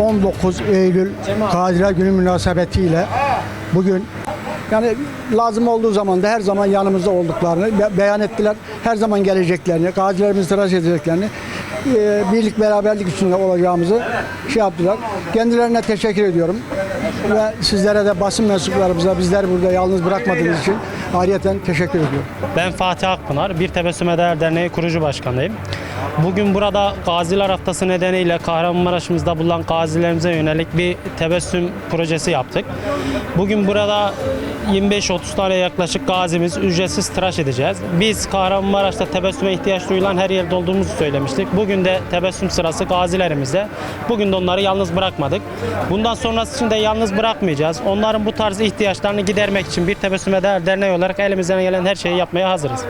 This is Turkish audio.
19 Eylül Gaziler Günü münasebetiyle bugün yani lazım olduğu zaman da her zaman yanımızda olduklarını be- beyan ettiler. Her zaman geleceklerini, gazilerimizi tıraş edeceklerini, e, birlik beraberlik içinde olacağımızı şey yaptılar. Kendilerine teşekkür ediyorum. Ve sizlere de basın mensuplarımıza bizleri burada yalnız bırakmadığınız için ayrıyeten teşekkür ediyorum. Ben Fatih Akpınar, Bir Tebessüm Eder Derneği kurucu başkanıyım. Bugün burada Gaziler Haftası nedeniyle Kahramanmaraş'ımızda bulunan gazilerimize yönelik bir tebessüm projesi yaptık. Bugün burada 25-30 tane yaklaşık gazimiz ücretsiz tıraş edeceğiz. Biz Kahramanmaraş'ta tebessüme ihtiyaç duyulan her yerde olduğumuzu söylemiştik. Bugün de tebessüm sırası gazilerimizde. Bugün de onları yalnız bırakmadık. Bundan sonrası için de yalnız bırakmayacağız. Onların bu tarz ihtiyaçlarını gidermek için Bir Tebessüm Eder Derneği olarak elimizden gelen her şeyi yapmaya hazırız.